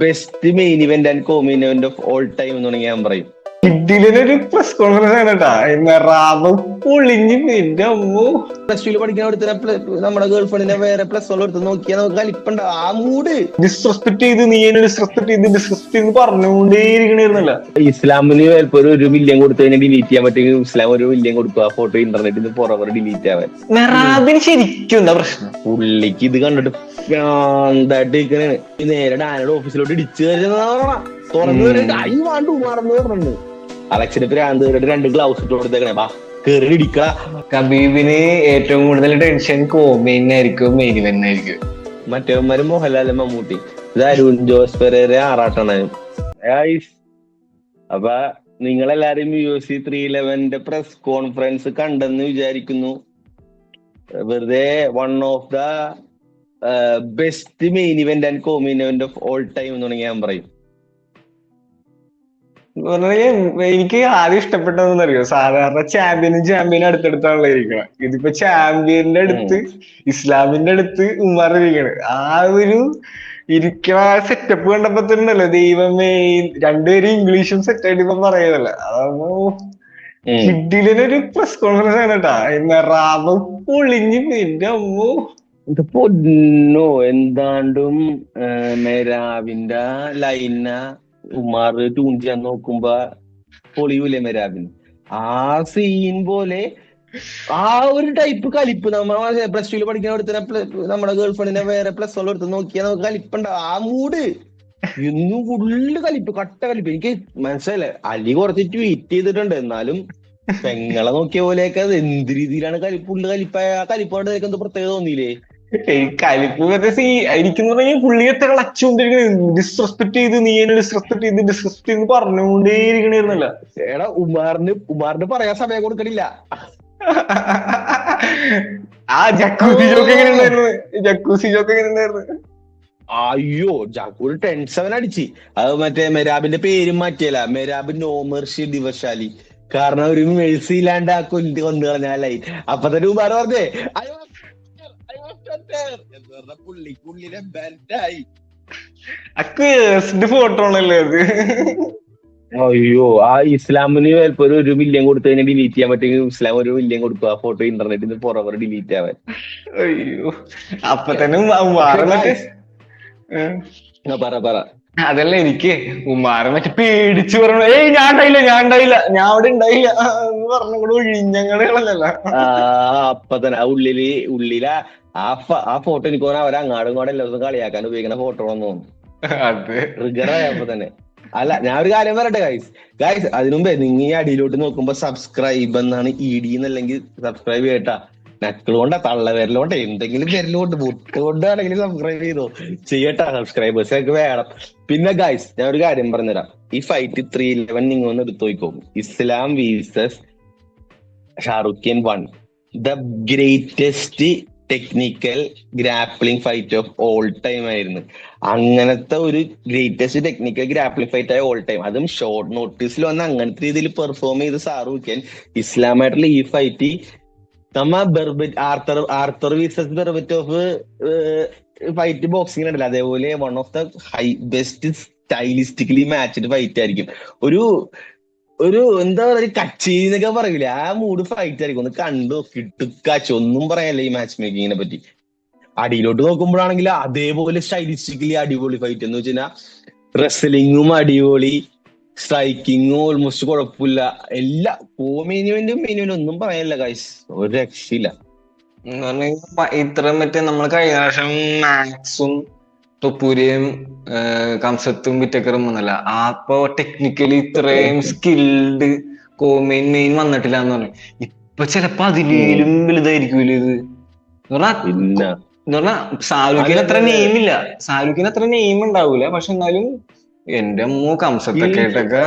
Best main event and co main event of all time എന്ന് വേണമെങ്കിൽ ഞാൻ പറയും. ഇതിലൊരു പ്രസ് കോൺഫറൻസ് ആണ് കേട്ടാ. പൊളിഞ്ഞ് എന്റെ അമ്മോ. പ്ലസ് ടുവിൽ പഠിക്കുന്ന ഒരുത്തനെ നമ്മുടെ ഗേൾ ഫ്രണ്ടിനെ വേറെ പ്ലസ് ഉള്ള എടുത്ത് നോക്കിയാൽ നമുക്ക് കളിപ്പണ്ട ആ മൂഡ് ഡിസ്റെസ്പെക്ട് ചെയ്ത് നീ എന്നെ ഡിസ്റെസ്പെക്ട് ചെയ്ത് ഡിസ്റെസ്പെക്ട് ചെയ്ത് പറഞ്ഞുകൊണ്ടേ ഇരിക്കണായിരുന്നല്ല ഇസ്ലാമിന് ചിലപ്പോ ഒരു മില്യൺ കൊടുത്തു കഴിഞ്ഞാൽ ഡിലീറ്റ് ചെയ്യാൻ പറ്റുമെങ്കിൽ ഇസ്ലാം ഒരു മില്യൺ കൊടുക്കുക ആ ഫോട്ടോ ഇന്റർനെറ്റിൽ നിന്ന് പുറവർ ഡിലീറ്റ് ആവാൻ മെറാബിന് ശരിക്കും എന്താ പ്രശ്നം? പുള്ളിക്ക് ഇത് കണ്ടിട്ട് ഭ്രാന്തായിട്ട് ഇരിക്കണേ നേരെ ഡാനയുടെ ഓഫീസിലോട്ട് ഇടിച്ചു കയറുന്ന തുറന്നു വാണ്ടു മറന്നു പറഞ്ഞു അലക്സിന് കയറിയിട്ട് രണ്ട് ഗ്ലൗസ് ഇട്ട് കൊടുത്തേക്കണേ വാ. ഇടിക്കടാ കബീബിന് ഏറ്റവും കൂടുതൽ ടെൻഷൻ കോമേനായിരിക്കും മെയിൻ ഇവനായിരിക്കും മറ്റേവന്മാര് മോഹൻലാൽ മമ്മൂട്ടി. ഇത് അരുൺ ജോസ് പെരേരെ ആറാട്ടണായും അപ്പൊ നിങ്ങളെല്ലാരും യു എസ് സി ത്രീ ഇലവന്റെ പ്രസ് കോൺഫറൻസ് കണ്ടെന്ന് വിചാരിക്കുന്നു. വെറുതെ one of the best main event and co main event of all time എന്ന് തുടങ്ങി ഞാൻ പറയും. എനിക്ക് ആദ്യം ഇഷ്ടപ്പെട്ടതെന്ന് അറിയോ സാധാരണ ചാമ്പ്യനും ചാമ്പ്യനും അടുത്തടുത്താണല്ലോ ഇരിക്കണം. ഇതിപ്പോ ചാമ്പ്യന്റെ അടുത്ത് ഇസ്ലാമിന്റെ അടുത്ത് ഉമ്മാർ ഇരിക്കണ്. ആ ഒരു ഇരിക്കണ സെറ്റപ്പ് കണ്ടപ്പോ തന്നെ ദൈവമേ രണ്ടുപേരും ഇംഗ്ലീഷും സെറ്റ് ആയിട്ട് ഇപ്പൊ പറയുന്നല്ല? അതാകുമ്പോ ഉം. കിഡിലിനൊരു പ്രസ് കോൺഫറൻസ് ആണ് കേട്ടാ. റാബ് പൊളിഞ്ഞ് എന്റെ അമ്മോ. ഇതിപ്പോ പൊന്നോ? എന്താണ്ടും മെരാവിന്റെ ലൈന ഉമാർ ട്യൂൺ ചെയ്യാൻ നോക്കുമ്പോ പൊളിയൂലേ മെരാബിന് ആ സീൻ പോലെ ആ ഒരു ടൈപ്പ് കലിപ്പ് നമ്മൾ പ്ലസ് ടുവിൽ പഠിക്കുന്ന ഒരുത്തനെ നമ്മുടെ ഗേൾ ഫ്രണ്ടിനെ വേറെ പ്ലസ് വൺ എടുത്ത് നോക്കിയാൽ നമുക്ക് കലിപ്പുണ്ട. ആ മൂഡ് ഇന്നും ഫുള്ള് കലിപ്പ് കട്ട കലിപ്പ്. എനിക്ക് മനസ്സിലായില്ലേ? അലി കുറച്ച് ട്വീറ്റ് ചെയ്തിട്ടുണ്ട്. എന്നാലും പെങ്ങളെ നോക്കിയ പോലെയൊക്കെ എന്ത് രീതിയിലാണ് കലിപ്പ് ഫുള്ള് കലിപ്പായ ആ കലിപ്പോണ്ട് എന്ത് പ്രത്യേകത തോന്നിയില്ലേ? മറ്റേ സീ എനിക്കെന്ന് പറഞ്ഞാൽ പുള്ളിയത്തെ കളച്ചുകൊണ്ടിരിക്കണ ഡിസ്റെസ്പെക്ട് ചെയ്ത് നീ എന്നെ ഡിസ്റെസ്പെക്ട് ചെയ്ത് ഡിസ്റെസ്പെക്ട് ചെയ്ത് പറഞ്ഞുകൊണ്ടേ ഇരിക്കണിരുന്നല്ല എടാ ഉമാറിന് ഉമാറിന് പറയാൻ സമയം കൊടുക്കണില്ല. ആ ജക്കൂസി ജോക്ക് എങ്ങനെ ഉണ്ടായിരുന്നു ജക്കൂസി ജോക്ക് എങ്ങനെ ഉണ്ടായിരുന്നു അയ്യോ ജാക്കൂർ ടെൻ സെവൻ അടിച്ച്. അത് മറ്റേ മെരാബിന്റെ പേരും മാറ്റിയല്ല. മെരാബ് നോമർഷി ദിവശാലി. കാരണം ഒരു മേഴ്സി ഇല്ലാണ്ട് ആ കൊല്ലി കൊന്നു കളഞ്ഞാലായി. അപ്പൊ തന്നെ ഉമാർ പറഞ്ഞേ "I was there, Was എന്ന് പറഞ്ഞ പുള്ളി പുള്ളിനെ ബെൻഡായി അക്വേഴ്സ്ഡ് ഫോട്ടോ ആണല്ലേ അത്. അയ്യോ ആ ഇസ്ലാമിന് ചിലപ്പോ ഒരു മില്യൺ കൊടുത്തു കഴിഞ്ഞാൽ ഡിലീറ്റ് ചെയ്യാൻ പറ്റുമെങ്കിൽ ഇസ്ലാം ഒരു മില്യൺ കൊടുക്കും ആ ഫോട്ടോ ഇന്റർനെറ്റിൽ നിന്ന് പുറവർ ഡിലീറ്റ് ആവാൻ. അയ്യോ. അപ്പൊ തന്നെ. പറ പറ. അതല്ല എനിക്ക് ഉമ്മാരെ മറ്റേ പേടിച്ചു പറഞ്ഞു ഏയ് ഞാൻ ഉണ്ടായില്ല ഞാൻ ഉണ്ടായില്ല ഞാൻ അവിടെ ഉണ്ടായില്ല എന്ന് പറഞ്ഞുകൂടെ ഒഴിഞ്ഞങ്ങളല്ല അപ്പൊ തന്നെ ആ ഉള്ളിൽ ഉള്ളില ആ ആ ഫോട്ടോ എനിക്ക് തോന്നുന്നു അവരെ അങ്ങാടും ഇങ്ങോട്ടും എല്ലാ ദിവസവും കളിയാക്കാൻ ഉപയോഗിക്കുന്ന ഫോട്ടോ ആണെന്ന് തോന്നുന്നു. തന്നെ. അല്ല ഞാൻ ഒരു കാര്യം പറയട്ടെ ഗൈസ് ഗൈസ് അതിനുമ്പേ നിങ്ങൾ ഈ അടിയിലോട്ട് നോക്കുമ്പോ സബ്സ്ക്രൈബ് എന്നാണ് ഇ ഡി എന്നല്ലെങ്കിൽ സബ്സ്ക്രൈബ് ചെയ്യട്ടാ. നക്കളുകൊണ്ടാ തള്ള വിരലുകൊണ്ട് എന്തെങ്കിലും വിരലുകൊണ്ട് മുട്ടുകൊണ്ടാണെങ്കിലും സബ്സ്ക്രൈബ് ചെയ്തോ. ചെയ്യട്ടാ സബ്സ്ക്രൈബേഴ്സ് വേണം. പിന്നെ ഗൈസ് ഞാൻ ഒരു കാര്യം പറഞ്ഞുതരാം. ഈ ഫൈറ്റ് ത്രീ ഇലവൻ നിങ്ങൾ ഒന്ന് എടുത്തു Islam versus ഷാറുഖിൻ one the greatest technical grappling fight of all time ആയിരുന്നു. അങ്ങനത്തെ ഒരു ഗ്രേറ്റസ്റ്റ് ടെക്നിക്കൽ ഗ്രാപ്ലിംഗ് ഫൈറ്റ് ആയ ഓൾ ടൈം അതും ഷോർട്ട് നോട്ടീസിൽ വന്ന് അങ്ങനത്തെ രീതിയിൽ പെർഫോം ചെയ്ത് സാറു ഖാൻ ഇസ്ലാമായിട്ടുള്ള ഈ ഫൈറ്റ് നമ്മ ബെർബറ്റ് ആർത്തർ ആർത്തർ വീസസ് ബെർബറ്റോഫ് ഫൈറ്റ് ബോക്സിംഗ് ഉണ്ടല്ലോ. അതേപോലെ one of the high best stylistically matched fight ആയിരിക്കും. ഒരു ഒരു എന്താ പറയുക കച്ചി എന്നൊക്കെ പറയൂലേ. ആ മൂഡ് ഫൈറ്റ് ആയിരിക്കും. ഒന്ന് കണ്ടു കിട്ടുക്കാച്ചു. ഒന്നും പറയാനില്ല ഈ മാച്ച് മേക്കിങ്ങിനെ പറ്റി. അടിയിലോട്ട് നോക്കുമ്പോഴാണെങ്കിൽ അതേപോലെ സ്റ്റൈലിസ്റ്റിക്കലി അടിപൊളി ഫൈറ്റ് എന്ന് വെച്ചാൽ റെസ്ലിങ്ങും അടിപൊളി. സ്ട്രൈക്കിങ്ങും ഓൾമോസ്റ്റ് കുഴപ്പമില്ല എല്ലാ കോമേനുവന്റും മെനുവനും ഒന്നും പറയാനില്ല ഗൈസ് ഒരു രക്ഷയില്ല. ഇത്ര മറ്റേ നമ്മൾ കഴിഞ്ഞ പ്രാവശ്യം മാക്സും തൊപ്പൂരിയും കംസത്തും വിറ്റക്കറും വന്നല്ല. ആ അപ്പൊ ടെക്നിക്കലി ഇത്രയും സ്കിൽഡ് കോമേൻ മെയിൻ വന്നിട്ടില്ല എന്ന് പറഞ്ഞു. ഇപ്പൊ ചിലപ്പോ അതിലേലും വലുതായിരിക്കൂല ഇത്? എന്ന് പറഞ്ഞാ പിന്നെ എന്ന് പറഞ്ഞാ സാലുക്കിന് അത്ര നെയിമില്ല ഷാരൂഖിന് അത്ര നെയിം ഉണ്ടാവൂല. പക്ഷെ എന്നാലും എന്റെ അമ്മ കംസത്തൊക്കെ ആയിട്ടൊക്കെ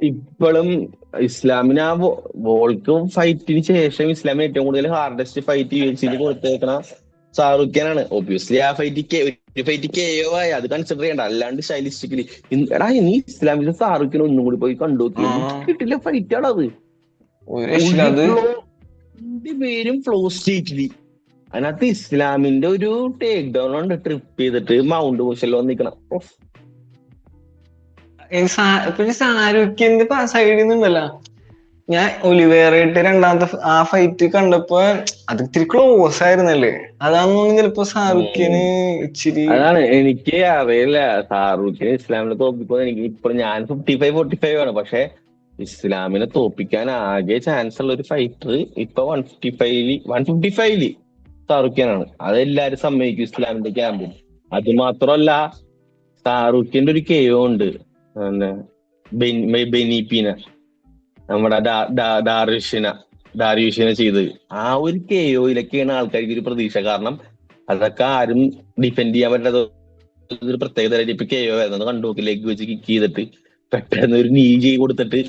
ഇപ്പോഴും ഇസ്ലാമിന് ആ വോൾക്ക് ഫൈറ്റിന് ശേഷം ഇസ്ലാമിന് ഏറ്റവും കൂടുതൽ ഹാർഡസ്റ്റ് ഫൈറ്റ് യു എഫ് സിയിൽ കൊടുത്തേക്കണ ഷാറുഖ് ഖാനാണ് ഒബ്വിയസ്ലി ആ ഫൈറ്റ് ഒരു ഫൈറ്റ് കെയോ ആയി. അത് കൺസിഡർ ചെയ്യണ്ട. അല്ലാണ്ട് സ്റ്റൈലിസ്റ്റിക്കലി എടാ നീ ഇസ്ലാമിലെ ഷാറുഖ് ഖാൻ ഒന്നും കൂടി പോയി കണ്ടു കിട്ടില്ല ഫൈറ്റ് ആണ് അത്. പേരും ഫ്ലോ സ്റ്റേറ്റിലി അതിനകത്ത് ഇസ്ലാമിന്റെ ഒരു ടേക്ക് ഡൗൺ ഉണ്ട് ട്രിപ്പ് ചെയ്തിട്ട് മൗണ്ട് മുഷൽ വന്നിക്കണം പിന്നെ ഷാരൂഖിന്റെ സൈഡിൽ നിന്നല്ല? ഞാൻ ഒലിവേറയിട്ട് രണ്ടാമത്തെ ആ ഫൈറ്റ് കണ്ടപ്പോ അത് ഇത്തിരി ക്ലോസ് ആയിരുന്നല്ലേ? അതാണെന്ന് ചിലപ്പോ ഷാരൂഖിന് ഇച്ചിരി അതാണ് എനിക്ക് അറിയില്ല. ഷാറൂഖിനെ ഇസ്ലാമിനെ തോപ്പിക്കുന്ന എനിക്ക് ഇപ്പൊ ഞാൻ ഫിഫ്റ്റി ഫൈവ് ഫോർട്ടി ഫൈവ് ആണ്. പക്ഷെ ഇസ്ലാമിനെ തോപ്പിക്കാൻ ആകെ ചാൻസ് ഉള്ള ഒരു ഫൈറ്റർ ഇപ്പൊ വൺ ഫിഫ്റ്റി ഫൈവിൽ വൺ ഫിഫ്റ്റി ഫൈവിൽ ഷാറൂഖ് ഖാനാണ് അതെല്ലാരും സമ്മതിക്കും ഇസ്ലാമിന്റെ ക്യാമ്പിൽ അത് മാത്രമല്ല ഷാറൂഖിന്റെ ഒരു കെയോ ഉണ്ട്. ബെൻ- ബെനീപ്പീന നമ്മുടെ ഡാ- ഡാ- ഡാറിഷിന ഡാരിയുഷിനെ ചെയ്ത്. ആ ഒരു കെയോയിലൊക്കെയാണ് ആൾക്കാർക്ക് ഒരു പ്രതീക്ഷ. കാരണം അതൊക്കെ ആരും ഡിഫെൻഡ് ചെയ്യാൻ പറ്റാത്ത ഒരു പ്രത്യേകത ഇപ്പൊ കെയോ ആയിരുന്നു കണ്ടു ലെഗ് വെച്ച് കിക്ക് ചെയ്തിട്ട് പെട്ടെന്ന് ഒരു നീ ചെയ്ത് കൊടുത്തിട്ട്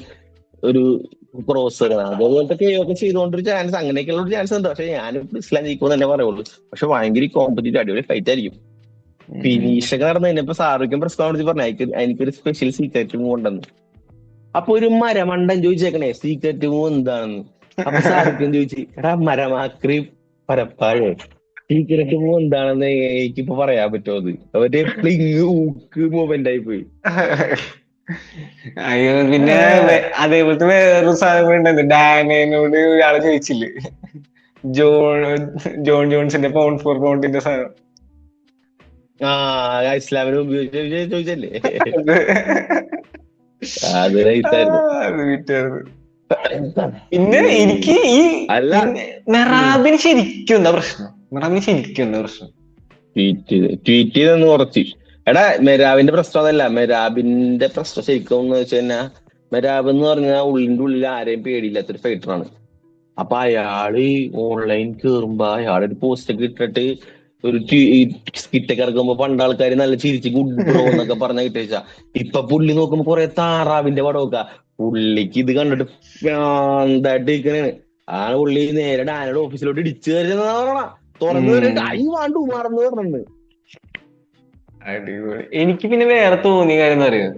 ഒരു ക്രോസ് അതേപോലത്തെ കെയോ ഒക്കെ ചെയ്തുകൊണ്ടൊരു ചാൻസ് അങ്ങനെയൊക്കെയുള്ള ഒരു ചാൻസ് ഉണ്ട്. പക്ഷെ ഞാൻ ഇസ്ലാം ജയിക്കുമെന്ന് തന്നെ പറയുള്ളൂ. പക്ഷെ ഭയങ്കര കോമ്പറ്റീറ്റ് അടിപൊളി ഫൈറ്റ് ആയിരിക്കും. ഫിനീഷ് ഒക്കെ നടന്നു കഴിഞ്ഞപ്പോ സാറുക്കും പ്രസ് കോൺഫറൻസ് പറഞ്ഞു എനിക്ക് എനിക്കൊരു സ്പെഷ്യൽ സീക്രറ്റ് മൂവ് ഉണ്ടെന്ന് അപ്പൊ ഒരു മരമണ്ടൻ ചോദിച്ചേക്കണേ സീക്രറ്റ് മൂവ് എന്താണെന്ന്? അപ്പൊ സാറുക്കും ചോദിച്ചു എടാ മരമാക്രി പരപ്പാഴേ. സീക്രറ്റ് മൂവ് എന്താണെന്ന് എനിക്കിപ്പോ പറയാൻ പറ്റുമോ അത്? അവന്റെ പ്ലിങ് ഊക്ക് മൂവ്മെന്റ് ആയി പോയി. അയ്യോ പിന്നെ അതേപോലത്തെ വേറൊരു സാധനം ഉണ്ടായിരുന്നു ഡാനോട് ഒരാൾ ചോദിച്ചില്ലേ? ജോൺ ജോൺ ജോൺസിന്റെ പൗണ്ട് ഫോർ പൗണ്ടിന്റെ സാധനം. ആ ഇസ്ലാമിനെ ഉപയോഗിച്ച് ചോദിച്ചല്ലേ. പിന്നെ എനിക്ക് ഈ അല്ല. മെറാബിന് ശരിക്കും എന്താ പ്രശ്നം? മെറാബിന് ശരിക്കും എന്താ പ്രശ്നം? ട്വീറ്റ് ചെയ്ത് ട്വീറ്റ് ചെയ്തെന്ന് കുറച്ച് എടാ മെരാബിന്റെ പ്രശ്നം അതല്ല മെരാബിന്റെ പ്രശ്നം ശരിക്കും എന്ന് വെച്ച് കഴിഞ്ഞാൽ മെരാബ് എന്ന് പറഞ്ഞാൽ ഉള്ളിന്റെ ഉള്ളിൽ ആരെയും പേടിയില്ലാത്തൊരു ഫൈറ്ററാണ് അപ്പൊ അയാൾ ഓൺലൈൻ കേറുമ്പോ അയാളൊരു പോസ്റ്റ് ഒക്കെ ഇട്ടിട്ട് ഒരു സ്കിറ്റൊക്കെ ഇറക്കുമ്പോ പണ്ട് ആൾക്കാർ നല്ല ചിരിച്ച് ഗുഡ് ബ്രോ എന്നൊക്കെ പറഞ്ഞ കിട്ടിയ ഇപ്പൊ പുള്ളി നോക്കുമ്പോ കുറെ താറാവിന്റെ പടം നോക്ക. പുള്ളിക്ക് ഇത് കണ്ടിട്ട് എന്തായിട്ട് ഇരിക്കണേണ്. ആ പുള്ളി നേരെ ഡാനയുടെ ഓഫീസിലോട്ട് ഇടിച്ചു കയറിയാ പറയണ തുറന്നു കയറിയിട്ട് ഐ വാണ്ടു മറന്നു പറഞ്ഞിട്ടുണ്ട് അടിപൊളി. എനിക്ക് പിന്നെ വേറെ തോന്നിയ കാര്യം എന്ന് പറയുന്നത്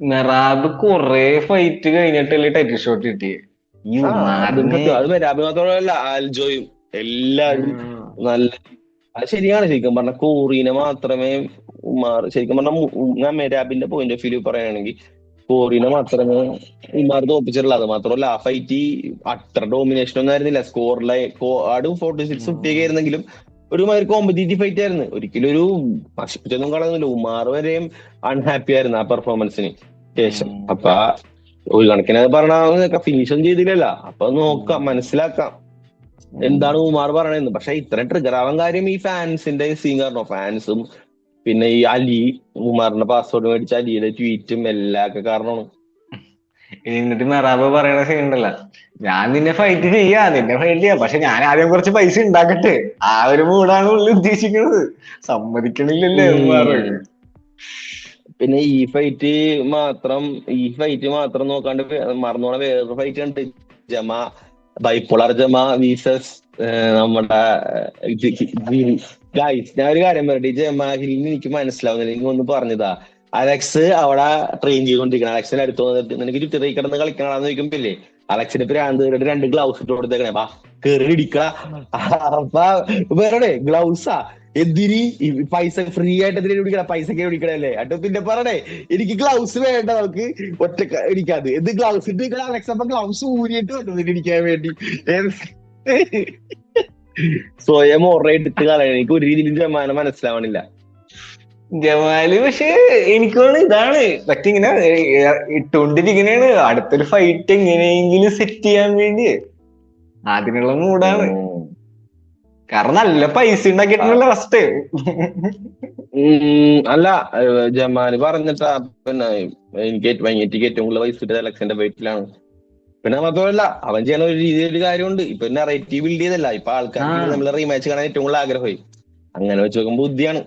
മെറാബ് കൊറേ ഫൈറ്റ് കഴിഞ്ഞിട്ടല്ലേ ടൈറ്റിൽ ഷോട്ട് കിട്ടിയേ. അത് മെറാബ് മാത്രമല്ല ആൽജോയും എല്ലാവരും നല്ല അത് ശരിയാണ് ശരിക്കും പറഞ്ഞ കോറീനെ മാത്രമേ ഉമാർ ശരിക്കും പറഞ്ഞ ഞാൻ മെരാബിന്റെ പോയിന്റ് ഓഫ് വ്യൂ പറയുകയാണെങ്കിൽ കോറീനെ മാത്രമേ ഉമാർ തോപ്പിച്ചിട്ടുള്ളൂ അത് മാത്രമല്ല ആ ഫൈറ്റ് അത്ര ഡോമിനേഷൻ ഒന്നും ആയിരുന്നില്ല. സ്കോറിലെ ആടും ഫോർട്ടി സിക്സ് ഫിഫ്റ്റിയൊക്കെ ആയിരുന്നെങ്കിലും ഒരു മാതിരി കോമ്പറ്റീറ്റീവ് ഫൈറ്റ് ആയിരുന്നു. ഒരിക്കലും ഒരു നശിപ്പിച്ചൊന്നും കളയുന്നില്ല ഉമാർ വരെയും അൺഹാപ്പി ആയിരുന്നു ആ പെർഫോമൻസിന് ശേഷം. അപ്പൊ ഒരു കണക്കിന് പറഞ്ഞ ഫിനിഷ് ഒന്നും ചെയ്തില്ലല്ല. അപ്പൊ നോക്കാം മനസ്സിലാക്കാം. എന്താണ് ഉമാർ പറയണെന്ന്. പക്ഷെ ഇത്രയും ട്രിഗർ ആവാൻ കാര്യം ഈ ഫാൻസിന്റെ സീങ്ങറിനോ ഫാൻസും പിന്നെ ഈ അലി ഉമാറിന്റെ പാസ്വേഡ് മേടിച്ച അലിയുടെ ട്വീറ്റും എല്ലാം ഒക്കെ കാരണമാണ്. എന്നിട്ട് മെറാബ് പറയണ സീൻ ഉണ്ടല്ല. ഞാൻ നിന്നെ ഫൈറ്റ് ചെയ്യാ നിന്നെ ഫൈറ്റ് ചെയ്യാം. പക്ഷെ ഞാൻ ആദ്യം കുറച്ച് പൈസ ഉണ്ടാക്കട്ടെ. ആ ഒരു മൂടാണ് ഉള്ളിൽ ഉദ്ദേശിക്കുന്നത്. സമ്മതിക്കണില്ലല്ലേ. പിന്നെ ഈ ഫൈറ്റ് മാത്രം ഈ ഫൈറ്റ് മാത്രം നോക്കാണ്ട് മറന്നോണ വേറൊരു ഫൈറ്റ് ഉണ്ട് ജമ ബൈപ്പോളർ ജമ വീസസ് നമ്മുടെ ഗൈസ് ഞാൻ ഒരു കാര്യം പറയട്ടെ. ഈ ജമാഹിലിന് എനിക്ക് മനസ്സിലാവുന്നില്ല. എനിക്ക് ഒന്ന് പറഞ്ഞതാ. അലക്സ് അവിടെ ട്രെയിൻ ചെയ്തുകൊണ്ടിരിക്കണം അലക്സിന്റെ അടുത്ത് വന്നിട്ട് നിനക്ക് ചുറ്റി കിടന്ന് കളിക്കണമെന്ന് ചോദിക്കുമ്പില്ലേ അലക്സിന്റെ പ്രാന്ത് കണ്ടിട്ട് രണ്ട് ഗ്ലൗസ് ഇട്ട് കൊടുത്തേക്കണേ. വാ കേറി ഇടിക്കടാ അപ്പൊ വേറെ ഗ്ലൗസാ. എന്തിരി ഈ പൈസ ഫ്രീ ആയിട്ട് എന്തിനാ പിടിക്കണ പൈസ ഒക്കെ പിടിക്കണല്ലേ അട്ടോ പിന്നെ പറയണേ. എനിക്ക് ഗ്ലൗസ് വേണ്ട നമുക്ക്. ഒറ്റ എനിക്കത്. എന്ത് ഗ്ലൗസ് ഇട്ട് അപ്പൊ ഗ്ലൗസ് ഊരിയിട്ട് കൊണ്ടു ഇരിക്കാൻ വേണ്ടി. സ്വയം ഓർഡർ കളയണം. എനിക്ക് ഒരു രീതിയിലും ജമാനം മനസ്സിലാവണില്ല. ജമാൽ പക്ഷെ എനിക്ക് ഇതാണ്. മറ്റേ ഇങ്ങനെ ഇട്ടുകൊണ്ടിരിക്കണേണ്. അടുത്തൊരു ഫൈറ്റ് എങ്ങനെയെങ്കിലും സെറ്റ് ചെയ്യാൻ വേണ്ടി അതിനുള്ള മൂടാണ് കാരണം നല്ല പൈസ ഉണ്ടാക്കിയിട്ടുണ്ടല്ലോ ഫസ്റ്റ് അല്ല ജമാൽ പറഞ്ഞിട്ടാ പിന്നെ എനിക്ക് എനിക്ക് ഏറ്റവും കൂടുതൽ പൈസ കിട്ടിയത് അലക്സിന്റെ വീട്ടിലാണ്. പിന്നെ മാത്രമല്ല അവൻ ചെയ്യണ ഒരു രീതിയിൽ ഒരു കാര്യമുണ്ട്. ഇപ്പൊ നെറേറ്റീവ് ബിൽഡ് ചെയ്തല്ല ഇപ്പൊ ആൾക്കാർക്ക് ആ. നമ്മളെ റീമാച്ച് കാണാൻ ഏറ്റവും കൂടുതൽ ആഗ്രഹമായി. അങ്ങനെ വെച്ച് നോക്കുമ്പോ ബുദ്ധിയാണ്.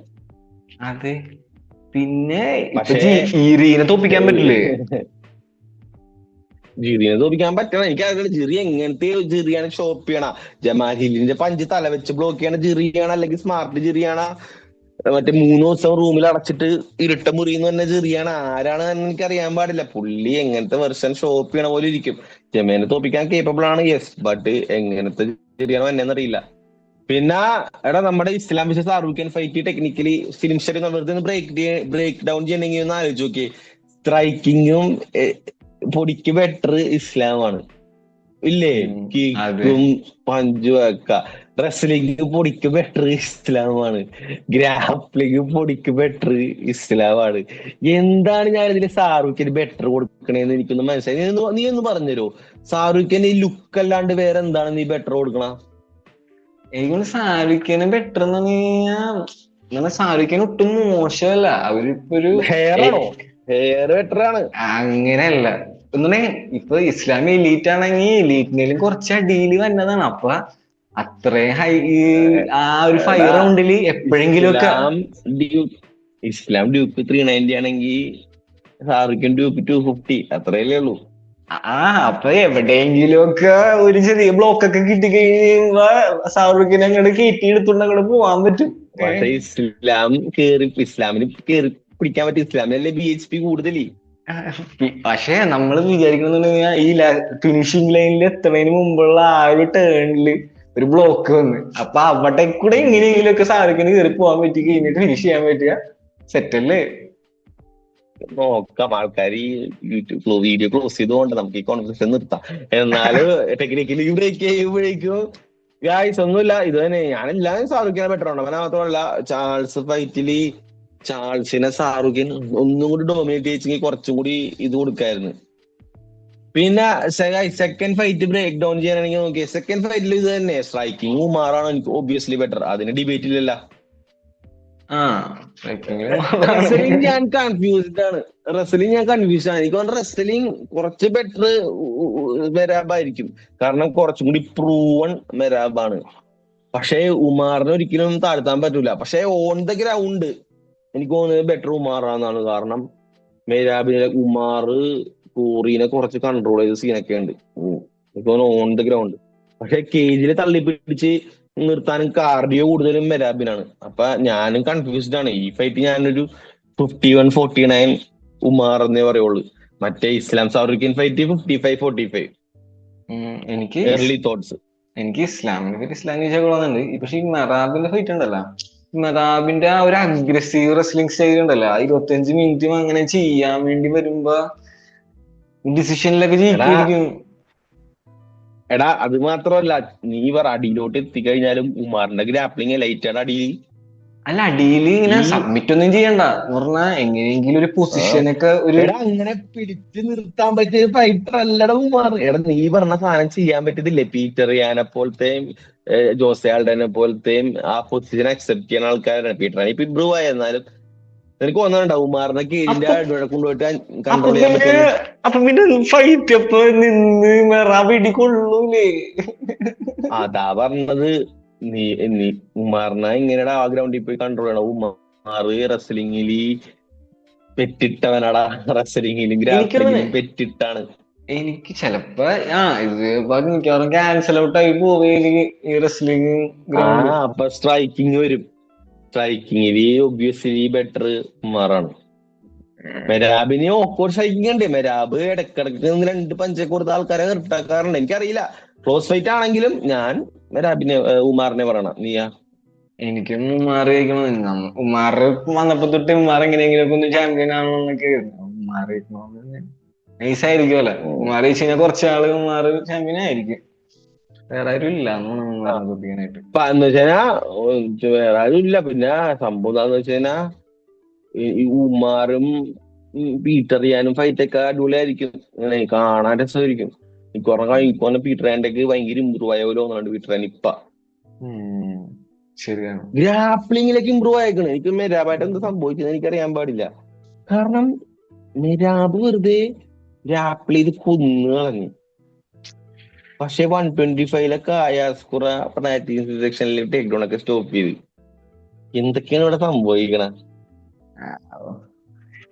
അതെ. പിന്നെ ഈ റീനെ തോപ്പിക്കാൻ പറ്റില്ലേ? ജിറിനെ തോപ്പിക്കാൻ പറ്റണം. എനിക്ക് അറിയില്ല. ജിറി എങ്ങനത്തെ ജിറിയാണ് ഷോപ്പ് ചെയ്യണ? ജമാഹിലിന്റെ പഞ്ച് തല വെച്ച് ബ്ലോക്ക് ചെയ്യണ ജിറിയാണ് അല്ലെങ്കിൽ സ്മാർട്ട് ജിറിയാണ്? മറ്റേ മൂന്ന് ദിവസം റൂമിൽ അടച്ചിട്ട് ഇരുട്ട മുറി എന്ന് തന്നെ ജീറിയാണ്. ആരാണ് എനിക്ക് അറിയാൻ പാടില്ല. പുള്ളി എങ്ങനത്തെ വെർഷൻ ഷോപ്പ് ചെയ്യണ പോലെ ഇരിക്കും. ജമേനെ തോപ്പിക്കാൻ കേപ്പബിൾ ആണ്. യെസ് ബട്ട് എങ്ങനത്തെ ജിറിയാണ് എന്നെ അറിയില്ല. പിന്നെ എടാ നമ്മുടെ ഇസ്ലാം വിശ ആർവിക്കൻ fight technically film study break break down ചെയ്യണമെങ്കിൽ ഒന്ന് ആലോചിച്ച് നോക്കി സ്ട്രൈക്കിങ്ങും പൊടിക്ക് ബെറ്റർ ഇസ്ലാമാണ്. ഇല്ലേ? കീക്കും പഞ്ചു ഒക്കെ റെസ്ലിംഗ് പൊടിക്ക് ബെറ്റർ ഇസ്ലാമാണ്. ഗ്രാപ്ലിംഗ് പൊടിക്ക് ബെറ്റർ ഇസ്ലാമാണ്. എന്താണ് ഞാൻ ഇതിന് ഷാറൂഖിന് ബെറ്റർ കൊടുക്കണേന്ന് എനിക്കൊന്ന് മനസ്സിലായി. നീ ഒന്ന് നീ ഒന്ന് പറഞ്ഞുതരോ? ഷാറൂഖിന് ഈ ലുക്ക് അല്ലാണ്ട് വേറെ എന്താണ് നീ ബെറ്റർ കൊടുക്കണ? എനിക്കൊന്ന് സാരിക്കന് ബെറ്റർ എന്ന് പറഞ്ഞു കഴിഞ്ഞാൽ ഒട്ടും മോശമല്ല. അവരിപ്പോ ഒരു ഹെയർ ഹെയർ ബെറ്റർ ആണ്. അങ്ങനെയല്ല. ഒന്നുകൂടെ ഇപ്പൊ ഇസ്ലാമി എലീറ്റ് ആണെങ്കിൽ എലീറ്റിനേലും കുറച്ച് അടിയിൽ വന്നതാണ്. അപ്പൊ അത്രയും ഹൈ ആ ഒരു ഫൈവ് റൗണ്ടിൽ എപ്പോഴെങ്കിലും ഒക്കെ ഇസ്ലാം ഡ്യൂപ്പ് ത്രീ നയന്റി ആണെങ്കിൽ ഷാറുഖിൻ ഡ്യൂപ്പ് ടു ഫിഫ്റ്റി അത്രയല്ലേ ഉള്ളൂ. ആ അപ്പൊ എവിടെയെങ്കിലും ഒക്കെ ഒരു ചെറിയ ബ്ലോക്ക് ഒക്കെ കിട്ടി കഴിയുമ്പോ ഷാറുഖിനെ അങ്ങോട്ട് കയറ്റി എടുത്തുകൊണ്ട് അങ്ങോട്ട് പോവാൻ പറ്റും. പക്ഷെ ഇസ്ലാം കേറി ഇസ്ലാമിന് കേറി പിടിക്കാൻ പറ്റും ഇസ്ലാമിനല്ലേ ബി എച്ച് പി കൂടുതൽ പക്ഷെ നമ്മൾ വിചാരിക്കണമെന്നുണ്ടെങ്കിൽ ഈ ഫിനിഷിംഗ് ലൈനിൽ എത്തുന്നതിന് മുമ്പുള്ള ആ ഒരു ടേണിൽ ഒരു ബ്ലോക്ക് വന്ന്. അപ്പൊ അവിടെ കൂടെ എങ്ങനെയെങ്കിലും ഒക്കെ സാധിക്കുന്ന കയറി പോകാൻ പറ്റി കഴിഞ്ഞിട്ട് ഫിനിഷ് ചെയ്യാൻ പറ്റുക. സെറ്റല്ലേ നോക്കാം. ആൾക്കാർ ഈ യൂട്യൂബ് വീഡിയോ ക്ലോസ് ചെയ്തുകൊണ്ട് നമുക്ക് ഈ കോൺവെർസേഷൻ നിർത്താം. എന്നാലും ടെക്നിക്കലി ബ്രേക്ക് ചെയ്യുമ്പോഴേക്കും ഗായ്സ് ഒന്നുമില്ല. ഇത് തന്നെ. ഞാനെല്ലാം സാധിക്കാൻ അങ്ങനെ മാത്രമല്ല ചാൾസ് ഫൈറ്റിൽ ചാൾസിനെ ഷാറുഖിൻ ഒന്നും കൂടി ഡോമിനേറ്റ് ചെയ്യിച്ചെങ്കിൽ കുറച്ചും കൂടി ഇത് കൊടുക്കായിരുന്നു. പിന്നെ സെക്കൻഡ് ഫൈറ്റ് ബ്രേക്ക് ഡൗൺ ചെയ്യാനാണെങ്കിൽ നോക്കിയ സെക്കൻഡ് ഫൈറ്റിൽ ഇത് തന്നെ. സ്ട്രൈക്കിംഗ് ഉമാറാണ് എനിക്ക് ഒബ്വിയസ്ലി ബെറ്റർ അതിന് ഡിബേറ്റ് ഇല്ലല്ല. റെസ്ലിംഗ് ഞാൻ കൺഫ്യൂസ്ഡ് ആണ്. റെസ്ലിംഗ് ഞാൻ കൺഫ്യൂസ്ഡ് ആണ്. എനിക്ക് തോന്നുന്നു റെസ്ലിംഗ് കുറച്ച് ബെറ്റർ മെരാബായിരിക്കും കാരണം കുറച്ചും കൂടി പ്രൂവൺ മെരാബാണ് പക്ഷേ ഉമാറിനെ ഒരിക്കലും താഴ്ത്താൻ പറ്റൂല. പക്ഷേ ഓൺ ദ ഗ്രൗണ്ട് എനിക്ക് തോന്നുന്നത് ബെറ്റർ ഉമാറാന്നാണ് കാരണം മേരാബിനെ ഉമാർ കൂറിനെ കുറച്ച് കൺട്രോൾ ചെയ്ത സീനൊക്കെ ഉണ്ട്. എനിക്ക് തോന്നുന്നു ഓൺ ദ ഗ്രൗണ്ട് പക്ഷെ കേജിൽ തള്ളിപ്പിടിച്ച് നിർത്താനും കാർഡിയോ കൂടുതലും മെരാബിനാണ്. അപ്പൊ ഞാനും കൺഫ്യൂസ്ഡ് ആണ്. ഈ ഫൈറ്റ് ഞാനൊരു fifty one forty nine Umar എന്നേ പറയുള്ളൂ. മറ്റേ Islam സൗറിക്കൻ fight fifty five forty five എനിക്ക് എർലി തോട്ട്സ് എനിക്ക് ഇസ്ലാമിനെ പറ്റി ഇസ്ലാം ചോദിച്ചാൽ കൊള്ളുന്നുണ്ട് പക്ഷെ ഈ മെറാബിന്റെ ഫൈറ്റ് ഉണ്ടല്ലോ. മെറാബിന്റെ ആ ഒരു അഗ്രസീവ് റെസ്ലിംഗ് സ്റ്റൈൽ ഉണ്ടല്ലോ. ആ ഇരുപത്തിയഞ്ച് മിനിറ്റും അങ്ങനെ ചെയ്യാൻ വേണ്ടി വരുമ്പോ ഡിസിഷനിലൊക്കെ ജയിക്കും എടാ അത് മാത്രമല്ല നീ പറ അടിയിലോട്ട് എത്തിക്കഴിഞ്ഞാലും ഉമാറിന്റെ ഗ്രാപ്ലിംഗ് ലൈറ്റ് ആണ് അടിയിൽ. അല്ല അടിയിൽ ഇങ്ങനെ സബ്മിറ്റ് ഒന്നും ചെയ്യണ്ട. എന്ന് പറഞ്ഞാ എങ്ങനെയെങ്കിലും ഒരു പൊസിഷനൊക്കെ ഒരു അങ്ങനെ പിടിച്ചു നിർത്താൻ പറ്റിയ ഫൈറ്റർ അല്ലട ഉമാർ. എടാ നീ പറഞ്ഞ സാധനം ചെയ്യാൻ പറ്റത്തില്ലേ? പീറ്റർ യാനെ പോലത്തെയും ഏഹ്, ജോസെ ആൾഡനെ പോലത്തെയും ആ പൊസിഷൻ അക്സെപ്റ്റ് ചെയ്യുന്ന ആൾക്കാരാണ്. പീറ്റർ ഇപ്പൊ ഇമ്പ്രൂവ് ആയിരുന്നാലും എന്നാലും നിനക്ക് തോന്നുന്നുണ്ടോ ഉമാറിനെ കീഴിന്റെ അപ്പൊ- ഇവിടെ കൊണ്ടുപോയിട്ട് അപ്പൊ കൺട്രോൾ ചെയ്യാൻ പിന്നെ പറ്റും അപ്പൊ പിന്നെ ഫൈറ്റ് അപ്പൊ നിന്ന് മെറാബ് അതാ പറഞ്ഞത്. നീ നീ ഉമാറിനെ ഇങ്ങനെടാ ആ ഗ്രൗണ്ടിൽ പോയി കൺട്രോൾ ചെയ്യണം. ഉമാറ് റെസ്ലിംഗിൽ പെറ്റിട്ടവനടാ. റെസ്ലിംഗിലും ഗ്രാഫിലും പെറ്റിട്ടാണ്. എനിക്ക് ചെലപ്പോ ആ ഇത് മിക്കവാറും ക്യാൻസൽ ഔട്ട് ആയി പോവുകയും ഈ റെസ്ലിംഗ് അപ്പൊ സ്ട്രൈക്കിംഗ് വരും. സ്ട്രൈക്കിംഗ് ഒബ്വിയസ്ലി ബെറ്റർ ഉമാറാണ് മെരാബിന് ഓക്കോട് സ്ട്രൈക്കിംഗ് ഉണ്ട് മെരാബ് ഇടക്കിടക്ക് നിന്ന് രണ്ട് പഞ്ചൊക്കെ കൊടുത്ത ആൾക്കാരെ നിർട്ടാക്കാറുണ്ട് എനിക്കറിയില്ല. ക്ലോസ് ഫൈറ്റ് ആണെങ്കിലും ഞാൻ മെരാബിനെ ഉമാറിനെ പറയണം. നീയാ? എനിക്കും ഉമാർ കഴിക്കണം ഉമാർ വന്നപ്പോ തൊട്ട് ഉമാർ എങ്ങനെയെങ്കിലും ഒന്ന് ചാമ്പ്യൻ ആവണമെന്നൊക്കെ ഉമാർ നൈസ് ആയിരിക്കുമല്ലോ ഉമാർ ചോദിച്ചു കഴിഞ്ഞാൽ കുറച്ചാൾ ഉമാർ ചാമ്പ്യൻ ആയിരിക്കും. വേറെ ആരും ഇല്ല കുട്ടിക്കാനായിട്ട് എന്ന് വെച്ചാ വേറെ ആരും ഇല്ല. പിന്നെ സംഭവം എന്താന്ന് വെച്ചാ ഈ ഉമാറും പീറ്റർ ചെയ്യാനും ഫൈറ്റ് ഒക്കെ അടിപൊളിയായിരിക്കും. ഇങ്ങനെ കാണാൻ രസമായിരിക്കും. മിക്കവാറും കഴിക്കുവാൻ പീറ്റർ ആൻഡൊക്കെ ഭയങ്കര ഇമ്പ്രൂവ് ആയ പോലെ തോന്നുന്നുണ്ട് പീറ്റർ ആൻഡ് ഇപ്പ. ശരിയാണ്. ഗ്രാപ്ലിംഗിലേക്ക് ഇമ്പ്രൂവ് ആയേക്കണ്. എനിക്ക് മെരാബായിട്ട് എന്താ സംഭവിച്ചത് എനിക്കറിയാൻ പാടില്ല. കാരണം മെരാബ് വെറുതെ ഗ്രാപ്പിൾ ഇത് കൊന്നു കളഞ്ഞു പക്ഷെ വൺ ട്വന്റി ഫൈവിലൊക്കെ ആയാസ്കുറ സെക്ഷനിൽ ടേക്ക് ഡൗൺ ഒക്കെ സ്റ്റോപ്പ് ചെയ്ത് എന്തൊക്കെയാണ് ഇവിടെ സംഭവിക്കണ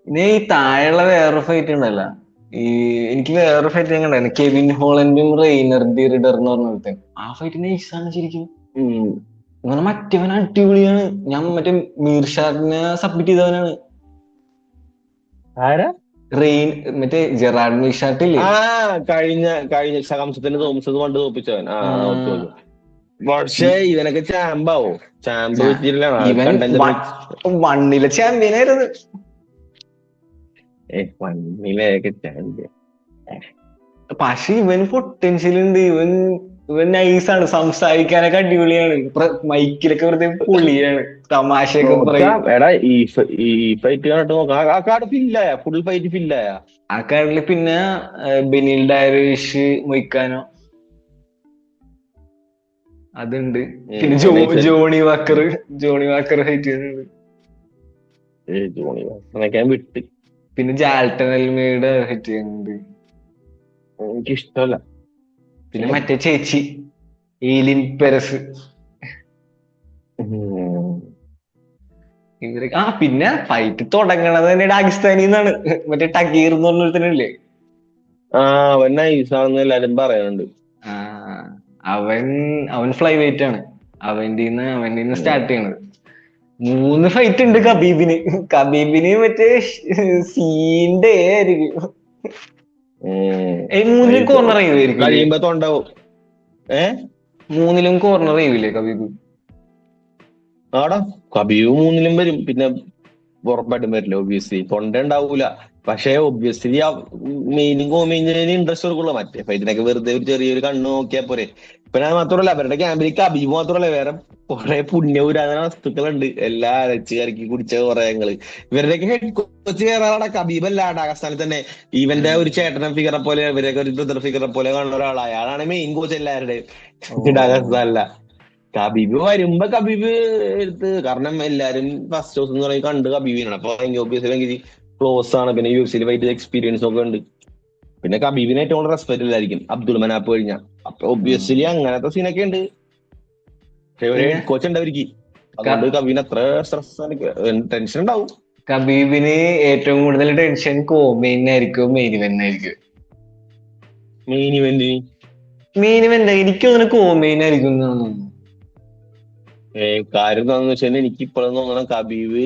ഇനി ഈ താഴെയുള്ള വേറൊരു ഫൈറ്റ് ഉണ്ടല്ലോ ഈ എനിക്ക് വേറൊരു ഫൈറ്റ് ഞാൻ കണ്ടായിരുന്നു കെവിൻ ഹോളൻഡും റെയ്നർ ഡി റിഡർ എന്ന് പറഞ്ഞ ആ ഫൈറ്റ് നൈസാണ് ശരിക്കും അങ്ങനെ മറ്റവൻ അടിപൊളിയാണ് ഞാൻ മറ്റേ മീർഷാദിനെ സബ്മിറ്റ് ചെയ്തവനാണ് ആരാ റെയിൻ മറ്റേ ജെറാഡ് മീർഷാട്ട് ഇല്ലേ ആ കഴിഞ്ഞ കഴിഞ്ഞ ശകംസത്തിന് തോമസ് കൊണ്ട് തോപ്പിച്ചവൻ. ആ പക്ഷേ ഇവനൊക്കെ ചാമ്പാവോ. ചാമ്പ് ചാ- വെച്ചിട്ടില്ല ഇവൻ വ- വണ്ണിലെ ചാമ്പ്യൻ പക്ഷെ ഇവന് പൊട്ടൻഷ്യൽ ഉണ്ട്. ഇവൻ ഇവൻ നൈസാണ് സംസാരിക്കാനൊക്കെ അടിപൊളിയാണ്. മൈക്കിലൊക്കെ വെറുതെ പൊളിയാണ്. തമാശയൊക്കെ ഫുൾ ഫൈറ്റ് ഫില്ലായ ആ കാർഡിൽ പിന്നെ ബെനിൽ ഡയറിഷ് മൊയ്ക്കാനോ. അതുണ്ട്. പിന്നെ Johnny Walker Johnny Walker fight ചെയ്യുന്നുണ്ട്. ജോണി വിട്ട്. പിന്നെ ജാൽട്ടൻ അൽമയുടെ ഫൈറ്റ് ചെയ്യുന്നുണ്ട്. എനിക്ക് ഇഷ്ടമല്ല പിന്നെ മറ്റേ ചേച്ചി ഏലിൻ പെരസ്. ഇവർ ആ പിന്നെ ഫൈറ്റ് തുടങ്ങണത് തന്നെ ഡാഗിസ്ഥാനിൽ നിന്നാണ് മറ്റേ ടഗീർ എന്ന് പറഞ്ഞൊരുത്തനല്ലേ ആ അവൻ നൈസാണെന്ന് എല്ലാരും പറയുന്നുണ്ട് അവൻ അവൻ ഫ്ലൈ വെയിറ്റ് ആണ്. അവന്റെ അവന്റെ സ്റ്റാർട്ട് ചെയ്യണത്. മൂന്ന് ഫൈറ്റ് ഉണ്ട് കബീബിന്. കബീബിന് മറ്റേ സീന്റെ ആയിരിക്കും. മൂന്നിലും കോർണർ ചെയ്യുമായിരിക്കും കഴിയുമ്പോ തൊണ്ടാവും ഏ? മൂന്നിലും കോർണർ ചെയ്യൂലേ കബീബ്? ആടാ കബീബ് മൂന്നിലും വരും. പിന്നെ ഉറപ്പായിട്ടും വരില്ല ഒബ്വിയസ്ലി തൊണ്ട ഉണ്ടാവൂല. പക്ഷെ ഒബ്വിയസ്ലി മെയിനും കോമേഞ്ചിന് ഇൻട്രസ്റ്റ് കൊടുക്കുള്ളൂ. മറ്റേ ഫൈറ്റിനൊക്കെ വെറുതെ ഒരു ചെറിയൊരു കണ്ണ് നോക്കിയാൽ പോരെ. പിന്നെ അത് മാത്രമല്ല അവരുടെ ക്യാമ്പിലേക്ക് കബീബ് മാത്രമല്ല വേറെ കുറെ പുണ്യപുരാതന വസ്തുക്കളുണ്ട്. എല്ലാ അരച്ച് കറക്കി കുടിച്ച കുറെ ഞങ്ങൾ. ഇവരുടെയൊക്കെ ഹെഡ് കോച്ച് കയറാറാണ് കബീബ് അല്ല ഡാഗസ്ഥാനിൽ തന്നെ. ഇവന്റെ ഒരു ചേട്ടനെ ഫിഗറെ പോലെ ഇവരൊക്കെ ഒരു ബ്രദർ ഫിഗറെ പോലെ കാണുന്ന ഒരാളാണ് അയാളാണ് മെയിൻ കോച്ച് എല്ലാവരുടെയും. ഡാകസ്ഥാനല്ല കബീബ് വരുമ്പോ കബീബ് എടുത്ത് കാരണം എല്ലാരും ഫസ്റ്റ് ഹൗസ് എന്ന് പറയും കണ്ട് കബീബിനാണ് അപ്പൊ ഓബിയസ്ലി ഭയങ്കര ക്ലോസ് ആണ്. പിന്നെ യു എഫ് സിയിൽ വൈറ്റ് എക്സ്പീരിയൻസ് ഒക്കെ ഉണ്ട്. പിന്നെ കബീബിന് ഏറ്റവും കൂടുതൽ റെസ്പെക്ട് ഇല്ലായിരിക്കും അബ്ദുൾ മനാപ്പ് കഴിഞ്ഞ. അപ്പൊ ഒബിയസ്ലി അങ്ങനത്തെ സീനൊക്കെ ഉണ്ട്? കോച്ച് ഉണ്ട് അതുകൊണ്ട് കബീൻ അത്ര സ്ട്രെസ് ടെൻഷൻ ഉണ്ടാവും. കബീബിന് ഏറ്റവും കൂടുതൽ ടെൻഷൻ കോമേനായിരിക്കും മെയിൻ ഇവന്റ് ആയിരിക്കും. മെയിൻ ഇവന്റ് മെയിൻ ഇവന്റ് എനിക്ക് അങ്ങനെ കോമേനായിരിക്കും. കാര്യം എന്താണെന്ന് വെച്ചാൽ എനിക്ക് ഇപ്പോഴും തോന്നണം കബീബ്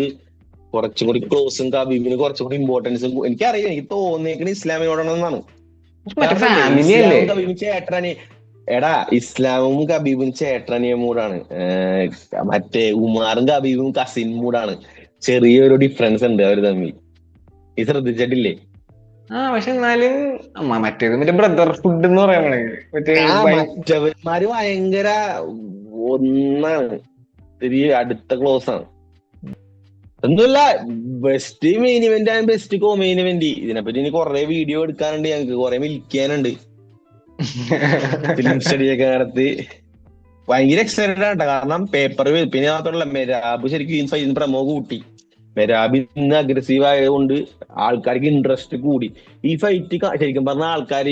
കുറച്ചും കൂടി ക്ലോസും കബീബിന് കുറച്ചും കൂടി ഇമ്പോർട്ടൻസും എനിക്കറിയാം എനിക്ക് തോന്നിയേക്കണ ഇസ്ലാമിനോടാണെന്നാണ്. മറ്റേ കാരണം ഫാമിലി അല്ലേ ഇസ്ലാമും കബീബും എടാ ഇസ്ലാമും കബീബും ചേട്ടനിയ മൂടാണ് മറ്റേ ഉമാറും കബീബും കസിൻ മൂടാണ് ചെറിയൊരു ഡിഫറൻസ് ഉണ്ട് അവർ തമ്മിൽ ഈ ശ്രദ്ധിച്ചിട്ടില്ലേ ആ പക്ഷെ എന്നാലും മറ്റേത് മറ്റേ ബ്രദർ ഫുഡ് എന്ന് ഭയ- മറ്റവന്മാര് ഭയങ്കര ഒന്നാണ് ഒത്തിരി അടുത്ത ക്ലോസ് ആണ് ഒന്നുമില്ല. ബെസ്റ്റ് മെയിൻ ഇവന്റ് ആണ് ബെസ്റ്റ് കോ മെയിൻ ഇവന്റ് ഇതിനെപ്പറ്റി ഇനി കുറെ വീഡിയോ എടുക്കാനുണ്ട് ഞങ്ങക്ക്. കുറെ വിൽക്കാനുണ്ട് ഫിലിം സ്റ്റഡി ഒക്കെ നടത്തി. ഭയങ്കര എക്സൈറ്റഡ് ആണ്. കാരണം പേപ്പർ പിന്നെ മാത്രമല്ല മെരാബ് ശരിക്കും പ്രമോ കൂട്ടി. മെരാബ് ഇന്ന് അഗ്രസീവ് ആയതുകൊണ്ട് ആൾക്കാർക്ക് ഇൻട്രസ്റ്റ് കൂടി. ഈ ഫൈറ്റ് ശരിക്കും പറഞ്ഞ ആൾക്കാർ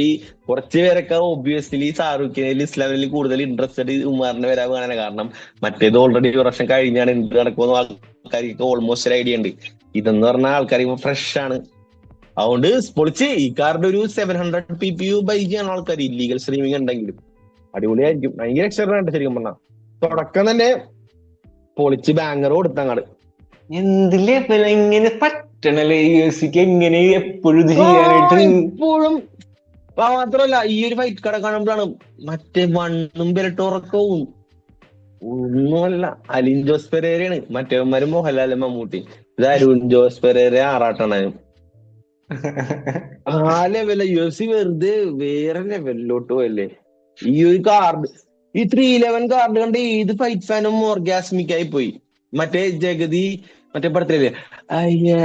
കുറച്ച് പേരൊക്കെ ഒബ്വിയസ്ലി ഷാറൂഖിനിൽ ഇസ്ലാമിൽ കൂടുതൽ ഇൻട്രസ്റ്റഡ് ഉമാറിന്റെ വരാവ് കാണാൻ കാരണം മറ്റേത് ഓൾറെഡി ഒരു വർഷം കഴിഞ്ഞാണ് എന്ത് നടക്കുമെന്ന് ആൾക്കാർക്ക് ഓൾമോസ്റ്റ് ഒരു ഐഡിയ ഉണ്ട്. ഇതെന്ന് പറഞ്ഞാൽ ആൾക്കാർ ഫ്രഷ് ആണ്. അതുകൊണ്ട് പൊളിച്ച് ഈ കാറിന്റെ ഒരു seven hundred P P U bike ആണ് ആൾക്കാർ ഇല്ലീഗൽ സ്ട്രീമിംഗ് ഉണ്ടെങ്കിലും അടിപൊളിയായിരിക്കും. ഭയങ്കര എക്സൈറ്റഡ് ശരിക്കും പറഞ്ഞാൽ തുടക്കം തന്നെ പൊളിച്ച് ബാങ്കർ കൊടുത്തങ്ങാട്. എന്തില്ലേ എങ്ങനെ പറ്റണല്ലേ? എങ്ങനെ എപ്പോഴും ഇത് ചെയ്യാനായിട്ട് ഇപ്പോഴും മാത്രല്ല ഈ ഒരു ഫൈറ്റ് കട കാണുമ്പോഴാണ് മറ്റേ വണ്ണും ബെലട്ടോറക്കവും ഒന്നുമല്ല അലിൻ ജോസ് പെരേരയാണ്. മറ്റേവന്മാര് മോഹൻലാലും മമ്മൂട്ടി. ഇത് അരുൺ ജോസ് പെരേര ആറാട്ടാണ്. ആ ലെവല യു എഫ് സി വെറുതെ വേറെ ലെവലിലോട്ട് പോയല്ലേ? ഈ ഒരു കാർഡ് ഈ ത്രീ ഇലവൻ കാർഡ് കണ്ട് ഏത് ഫൈറ്റ് ഫാനും ഓർഗാസ്മിക് ആയി പോയി. മറ്റേ ജഗതി മറ്റേ പടത്തിലില്ലേ? അയ്യേ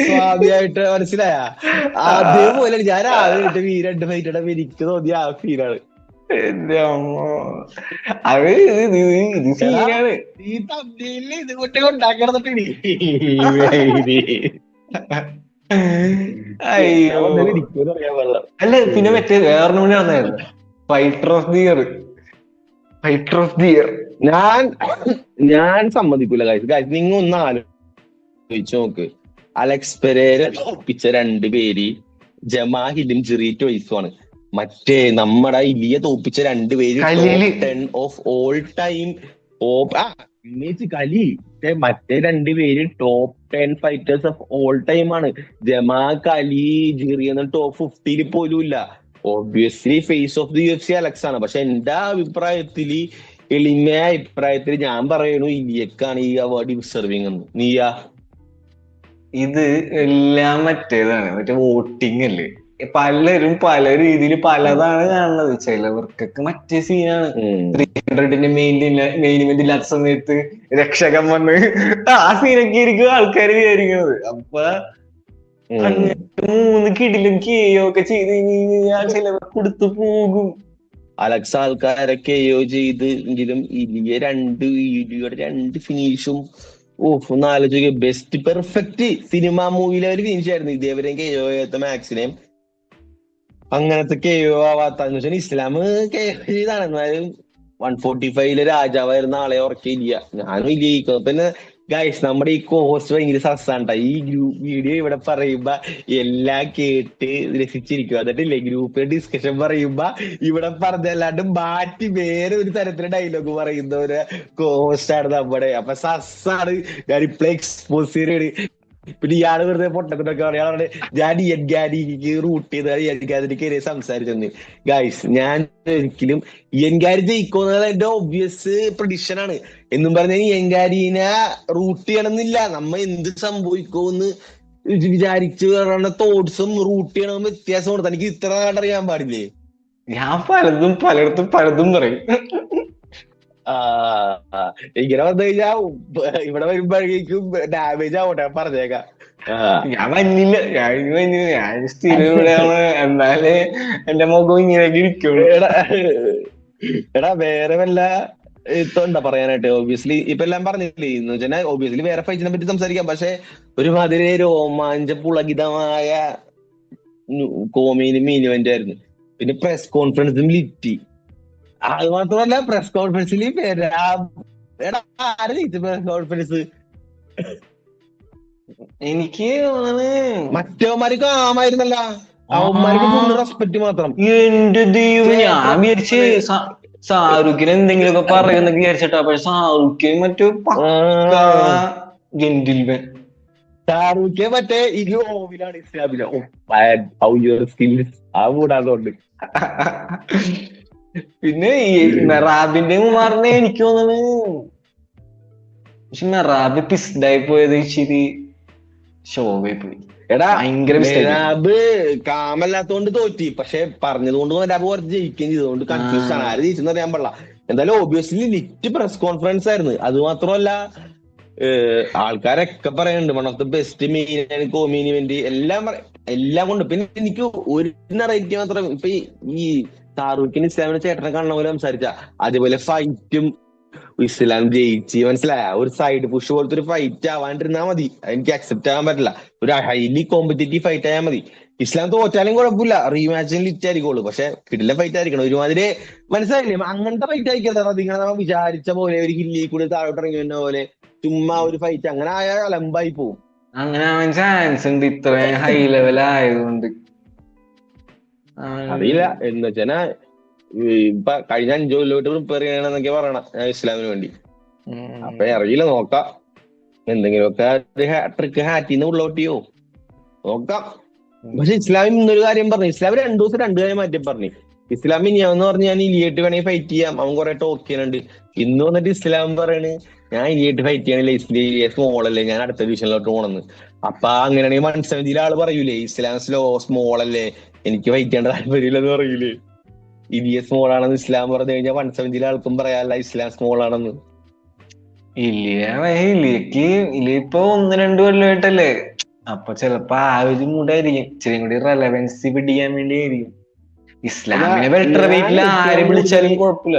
സ്വാഭാവികമായിട്ട് മനസ്സിലായ? അതേപോലെ ഞാൻ ആദ്യമായിട്ട് ഈ രണ്ട് ഫൈറ്റ് ഇടം എനിക്ക് തോന്നിയ ആ ഫീലാണ് എന്റെ അമ്മോ. അത് ഇത് ഇത് ഇത് സീനാണ് ഈ തമ്മിൽ ഇത് കുട്ടി ഉണ്ടാക്കിടന്നിട്ട് അയ്യോ. അല്ല പിന്നെ മറ്റേ വേറെ വന്നായിരുന്നു fighter of the year fighter of the year ഞാൻ ഞാൻ സമ്മതിക്കൂല ഗൈസ് ഗൈസ് നിങ്ങൾ ഒന്ന് ആലോചിച്ച് നോക്ക്. അലക്സ് പെരേര തോപ്പിച്ച രണ്ട് പേര് ജമാഹിലും ചെറിയ വയസ്സുമാണ് മറ്റേ നമ്മുടെ ഇലിയെ തോപ്പിച്ച രണ്ട് പേര്. ടെൻ ഓഫ് ഓൾ ടൈം കലി. മറ്റേ രണ്ട് പേര് top ten fighters of all time ആണ്. ജമാ കലി ജിറി എന്ന ടോപ്പ് ഫിഫ്റ്റിയിൽ പോലും ഇല്ല obviously face of the U F C Alex ആണ്. പക്ഷെ എന്റെ അഭിപ്രായത്തിൽ എളിമയ അഭിപ്രായത്തിൽ ഞാൻ പറയണു ഇന്ത്യക്കാണ് ഈ അവാർഡ് ഡിസർവിങ് എന്ന്. നീയാ? ഇത് എല്ലാം മറ്റേതാണ് മറ്റേ വോട്ടിംഗ് അല്ലേ? പലരും പല രീതിയിൽ പലതാണ് കാണുന്നത്. ചിലവർക്കൊക്കെ മറ്റേ സീനാണ്. ത്രീ ഹൺഡ്രഡിന്റെ മെയിൻ മെയിൻ ഇവന്റ് ഇല്ലാത്ത സമയത്ത് രക്ഷകൻ വന്ന് ആ സീനൊക്കെ ആയിരിക്കും ആൾക്കാർ വിചാരിക്കുന്നത്. അപ്പൊ മൂന്ന് കിടിലും കേയോ ഒക്കെ ചെയ്ത് കഴിഞ്ഞാൽ ചിലവർ കൊടുത്തു പോകും. അലക്സ് ആൾക്കാരൊക്കെ എയോ ചെയ്ത് എങ്കിലും ഇലിയ രണ്ട് ഇലിയുടെ രണ്ട് ഫിനിഷും ഓഫ് ഒന്ന് ആലോചിക്കുക ബെസ്റ്റ് പെർഫെക്റ്റ് സിനിമ മൂവിയിലെ ഒരു ഫിനിഷ് ആയിരുന്നു. ഇതേവരെ കെയോ ചെയ്യാത്ത മാക്സിനെയും അങ്ങനത്തെ കെയോ ആവാത്ത ഇസ്ലാം കെയോ ചെയ്താണ് എന്നാലും വൺ ഫോർട്ടി ഫൈവിൽ രാജാവായിരുന്ന ആളെ ഉറക്കിയില്ല. ഞാനും ഇല്ല. പിന്നെ ഗൈസ് നമ്മുടെ ഈ കോസ്റ്റ് ഭയങ്കര സസ്സാണ്ട ഈ ഗ്രൂപ്പ് വീഡിയോ ഇവിടെ പറയുമ്പോ എല്ലാം കേട്ട് രസിച്ചിരിക്കും. എന്നിട്ടില്ലേ ഗ്രൂപ്പിൽ ഡിസ്കഷൻ പറയുമ്പോ ഇവിടെ പറഞ്ഞല്ലാണ്ട് മാറ്റി വേറെ ഒരു തരത്തിലെ ഡയലോഗ് പറയുന്ന ഒരു കോസ്റ്റ് ആണ് നമ്മുടെ. അപ്പൊ സസ്സാണ്. ഞാൻ ഇപ്പൊ എക്സ്പോസ് ചെയ്യാണ് പിന്നെ ഇയാൾ വെറുതെ പൊട്ടത്തിനൊക്കെ പറയാറുണ്ട് ഞാൻ എൻ ഗാരിക്ക് റൂട്ട് ചെയ്ത് എൻ ഗാരിക്ക് സംസാരിച്ചെന്ന് ഗൈസ് ഞാൻ ഒരിക്കലും എൻഗാരി ജയിക്കുന്നത് എന്റെ ഒബ്വിയസ് പ്രഡിഷൻ ആണ്. എന്നും പറഞ്ഞ എൻഗാരിനെ റൂട്ട് ചെയ്യണമെന്നില്ല. നമ്മ എന്ത് സംഭവിക്കുമെന്ന് വിചാരിച്ചു പറയുന്ന തോട്ട്സും റൂട്ട് ചെയ്യണമെന്ന് വ്യത്യാസം കൊടുത്താൽ എനിക്ക് ഇത്ര നാട്ടറിയാൻ പാടില്ലേ? ഞാൻ പലതും പലയിടത്തും പലതും പറയും. ഇങ്ങനെ വന്നു കഴിഞ്ഞാ ഇവിടെ വരുമ്പോഴേക്കും ഡാമേജ് ആവട്ടെ പറഞ്ഞേക്കാം. ഞാൻ മഞ്ഞില്ല ഞാൻ മഞ്ഞില്ല ഞാൻ സ്ഥിരം ഇവിടെയാണ്. എന്നാലേ എന്റെ മുഖം ഇങ്ങനെ ഇരിക്കും. എടാ എടാ വേറെ വല്ല ഇത്തോണ്ടാ പറയാനായിട്ട്? ഓബിയസ്ലി ഇപ്പൊ എല്ലാം പറഞ്ഞില്ലേ? എന്ന് വെച്ചാൽ ഓബിയസ്ലി വേറെ ഫൈറ്റിനെ പറ്റി സംസാരിക്കാം. പക്ഷെ ഒരുമാതിരി രോമാഞ്ച പുളകിതമായ കോമീനും മീനുവന്റ് ആയിരുന്നു. പിന്നെ പ്രസ് കോൺഫറൻസും ലിറ്റി അത് മാത്രമല്ല പ്രസ് കോൺഫറൻസിൽ പ്രസ് കോൺഫറൻസ് എനിക്ക് തോന്നണ് ആമായിരുന്നല്ല അവന്മാർക്ക് റെസ്പെക്ട് മാത്രം. എന്റെ ദൈവം ഞാൻ വിചാരിച്ച് എന്തെങ്കിലുമൊക്കെ പറയുന്ന വിചാരിച്ചിട്ടാ. പക്ഷെ ഷാറുഖിന് മറ്റു. ജെന്റിൽമാൻ ഷാറൂഖ് മറ്റേ ഇരു ഓവിലാണ് ഇസ്ലാമിലെ. ആ കൂടാതുകൊണ്ട് പിന്നെ ഈ മെറാബിന്റെ ഉമാറിനെ എനിക്ക് തോന്നണ് പക്ഷെ മെറാബ് പിസ്ഡായി പോയത് ഇച്ചിരി ഷോവായി പോയി. എടാ ഭയങ്കര മെറാബ് കാമല്ലാത്തോണ്ട് തോറ്റി. പക്ഷെ പറഞ്ഞതുകൊണ്ട് മെറാബ് കുറച്ച് ജയിക്കുകയും ചെയ്തതുകൊണ്ട് കൺഫ്യൂസ് ആണ്. ആര് ജയിച്ചെന്ന് അറിയാൻ പാടില്ല. എന്തായാലും ഓബിയസ്ലി ലിറ്റ് പ്രസ് കോൺഫറൻസ് ആയിരുന്നു. അത് മാത്രമല്ല ആൾക്കാരൊക്കെ പറയുന്നുണ്ട് one of the best main co main event എല്ലാം എല്ലാം കൊണ്ട്. പിന്നെ എനിക്ക് ഒരു റേറ്റ് മാത്രം ഇപ്പൊ ഈ ഷാറൂഖിന് ഇസ്ലാമിന് ചേട്ടനെ കാണുന്ന പോലെ സംസാരിച്ച. അതേപോലെ ഫൈറ്റും ഇസ്ലാം ജയിച്ച് മനസ്സിലായ? ഒരു സൈഡ് പുഷ് പോലത്തെ ഒരു ഫൈറ്റ് ആവാണ്ടിരുന്നാ മതി. എനിക്ക് അക്സെപ്റ്റ് ആവാൻ പറ്റില്ല. ഒരു ഹൈലി കോമ്പറ്റേറ്റീവ് ഫൈറ്റ് ആയാൽ മതി. ഇസ്ലാം തോറ്റാലും കുഴപ്പമില്ല. റീമാച്ചിന് ലിറ്റ് ആയിരിക്കുള്ളൂ. പക്ഷെ കിടില ഫൈറ്റ് ആയിരിക്കണം. ഒരുമാതിരി മനസ്സിലായില്ലേ? അങ്ങനത്തെ ഫൈറ്റ് ആയിരിക്കരുത് നിങ്ങൾ നമ്മൾ വിചാരിച്ച പോലെ ഒരു ഹില്ലി കൂടി താഴോട്ട് ഇറങ്ങി പോലെ ചുമ്മാ ഒരു ഫൈറ്റ് അങ്ങനെ ആയാൽ അലമ്പായി പോവും. അങ്ങനെ ചാൻസ് ഉണ്ട്. ഇത്രയും ഹൈ ലെവൽ ആയതുകൊണ്ട്. അറിയില്ല. എന്ന് വെച്ചാ ഇപ്പൊ കഴിഞ്ഞ അഞ്ചു കൊല്ലോട്ട് പ്രിപ്പയർ ചെയ്യണമെന്നൊക്കെ പറയണം ഞാൻ ഇസ്ലാമിന് വേണ്ടി. അപ്പൊ അറിയില്ല നോക്കാം. എന്തെങ്കിലുമൊക്കെ ട്രിക്ക് ഹാറ്റിന്ന് ഉള്ളോട്ടിയോ നോക്കാം. പക്ഷെ ഇസ്ലാമിൽ ഇന്നൊരു കാര്യം പറഞ്ഞു. ഇസ്ലാം രണ്ടു ദിവസം രണ്ടു കാര്യം മാറ്റി പറഞ്ഞു. ഇസ്ലാം ഇനിയാന്ന് പറഞ്ഞ് ഞാൻ ഇലിയേറ്റ് വേണമെങ്കിൽ ഫൈറ്റ് ചെയ്യാം. അവൻ കുറെ ടോക്ക് ചെയ്യുന്നുണ്ട്. ഇന്ന് വന്നിട്ട് ഇസ്ലാം പറയണ് ഞാൻ ഇലിയേറ്റ് ഫൈറ്റ് ചെയ്യണില്ല ഇസ്ലീ സ്മോൾ അല്ലേ ഞാൻ അടുത്ത ഡിവിഷനിലോട്ട് പോണെന്ന്. അപ്പൊ അങ്ങനെയാണെങ്കിൽ സെവന്റിയിലെ ആൾ പറയൂലേ ഇസ്ലാം സ്ലോ സ്മോൾ അല്ലേ എനിക്ക് ചെയ്യേണ്ട താല്പര്യമില്ലെന്ന് ഇ ഇലിയ സ്മോൾ ആണെന്ന് ഇസ്ലാം പറഞ്ഞു കഴിഞ്ഞാൽ വൺ സെവന്റിയിലെ ആൾക്കും പറയാല്ല ഇസ്ലാം സ്മോൾ ആണെന്ന്. ഇല്ല? ഇല്ലേക്ക് ഇല്ല ഇപ്പൊ ഒന്ന് രണ്ടു കൊല്ലമായിട്ടല്ലേ അപ്പൊ ചെലപ്പോ ആ ഒരു മൂടായിരിക്കും ഇച്ചിരി കൂടി റെലവൻസി പിടിക്കാൻ വേണ്ടി ആയിരിക്കും ഇസ്ലാമിനെ ബെറ്റർ വെയിറ്റിൽ ആരും വിളിച്ചാലും കുഴപ്പമില്ല.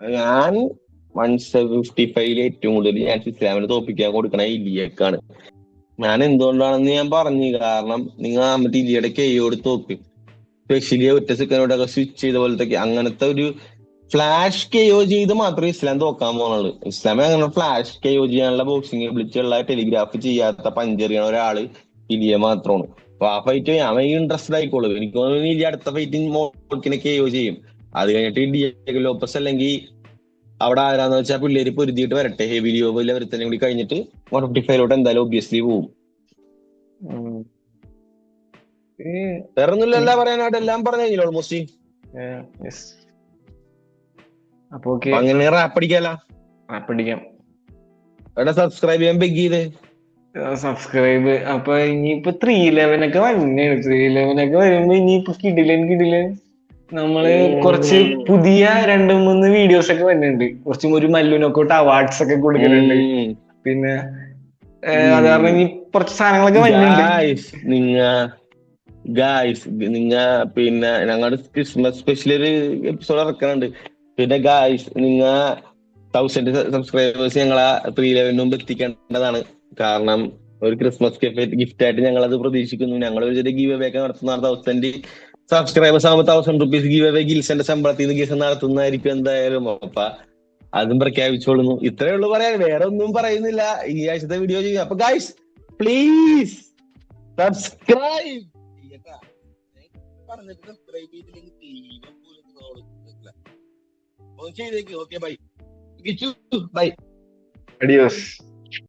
ഞാൻ വൺ ഫിഫ്റ്റി ഫൈവിൽ ഏറ്റവും കൂടുതൽ ഞാൻ ഇസ്ലാമിനെ തോപ്പിക്കാൻ കൊടുക്കണ ഇലിയക്കാണ്. ഞാൻ എന്തുകൊണ്ടാണെന്ന് ഞാൻ പറഞ്ഞു കാരണം നിങ്ങൾ മറ്റേ ഇലിയുടെ കെയോട് നോക്കി സ്പെഷ്യലി ഒറ്റ സെക്കൻഡോടൊക്കെ സ്വിച്ച് ചെയ്ത പോലത്തെ അങ്ങനത്തെ ഒരു ഫ്ലാഷ് കെയോ ചെയ്ത് മാത്രമേ ഇസ്ലാം തോക്കാൻ പോകുന്നുള്ളൂ ഇസ്ലാമെ അങ്ങനെ ഫ്ലാഷ് കെയോ ചെയ്യാനുള്ള ബോക്സിംഗ് വിളിച്ചുള്ള ടെലിഗ്രാഫ് ചെയ്യാത്ത പഞ്ചെറിയണ ഒരാൾ ഇലിയ മാത്രമാണ്. അപ്പൊ ആ ഫൈറ്റ് ഞാൻ ഇൻട്രസ്റ്റഡ് ആയിക്കോളൂ. എനിക്ക് തോന്നുന്നു ഇലിയ അടുത്ത ഫൈറ്റിംഗ് മോക്കിനെ കെയോ ചെയ്യും. അത് കഴിഞ്ഞിട്ട് ഡിയേഗോ ലോപ്പസ് അല്ലെങ്കിൽ അവിടെ ആരാന്ന് വെച്ചാൽ പിള്ളേര് പൊരുതിയിട്ട് വരട്ടെ. ഹെവി ലിയോബിലെ ഒരുത്തനെ കൂടി കഴിഞ്ഞിട്ട് വൺ ഫിഫ്റ്റി ഫൈവിലോട്ട് എന്തായാലും ഒബ്വിയസ്ലി പോവും. വേറെ ഒന്നുമില്ല പറയാനായിട്ട് എല്ലാം പറഞ്ഞു ഓൾമോസ്റ്റ് ഏ, yes. അപ്പൊ ഓക്കെ അപ്പൊ അങ്ങനെ റാപ്പ് അടിക്കാം. എടാ സബ്സ്ക്രൈബ് ചെയ്യാൻ ബെഗ് ചെയ്തേ. സബ്സ്ക്രൈബ് അപ്പൊ ഇനിയിപ്പോ ത്രീ ഇലവൻ ഒക്കെ വന്നെയാണ് ത്രീ ഇലവൻ ഒക്കെ വരുമ്പോ ഇനിയിപ്പോ കിടിലൻ കിടിലൻ. നമ്മൾ. കുറച്ച് പുതിയ രണ്ട് മൂന്ന് വീഡിയോസ് ഒക്കെ വരുന്നുണ്ട് കുറച്ച് ഒരു മല്ലുനൊക്കോട്ട് അവാർഡ്സ് ഒക്കെ കൊടുക്കുന്നുണ്ട് പിന്നെ അത് കാരണം ഇനി കുറച്ച് സാധനങ്ങളൊക്കെ വരുന്നുണ്ട് നിങ്ങ ഗായ്സ് നിങ്ങ പിന്നെ ഞങ്ങളുടെ ക്രിസ്മസ് സ്പെഷ്യൽ ഒരു എപ്പിസോഡ് ഇറക്കുന്നുണ്ട് പിന്നെ ഗായ്സ് നിങ്ങ തൗസൻഡ് സബ്സ്ക്രൈബേഴ്സ് ഞങ്ങളെ ത്രീ ലെവലിന് മുമ്പ് എത്തിക്കേണ്ടതാണ്. കാരണം ഒരു ക്രിസ്മസ് ഗിഫ്റ്റ് ആയിട്ട് ഞങ്ങൾ അത് പ്രതീക്ഷിക്കുന്നു. ഞങ്ങൾ ഒരു ചെറിയ ഗീവ് ബാക്ക് ഒക്കെ നടത്തുന്നതാണ് തൗസൻഡ് സബ്സ്ക്രൈബേഴ്സ് ആകുമ്പോൾ തൗസൻഡ് റുപ്പീസ് ഗീവ് അവേ ഗിൽസന്റെ ശമ്പളത്തിൽ നിന്ന് ഗീസ് നടത്തുന്നതായിരിക്കും എന്തായാലും. അപ്പൊ അതും പ്രഖ്യാപിച്ചോളുന്നു. ഇത്രയേ ഉള്ളൂ പറയാൻ. വേറെ ഒന്നും പറയുന്നില്ല. ഈ ആഴ്ചത്തെ വീഡിയോ ചെയ്യും അപ്പൊ ഗൈസ് പ്ലീസ് സബ്സ്ക്രൈബ് പറഞ്ഞിട്ട് സബ്സ്ക്രൈബ് ചെയ്തില്ലെങ്കിൽ തീരെ പോലും ചെയ്തേക്ക്. Okay bye bye adios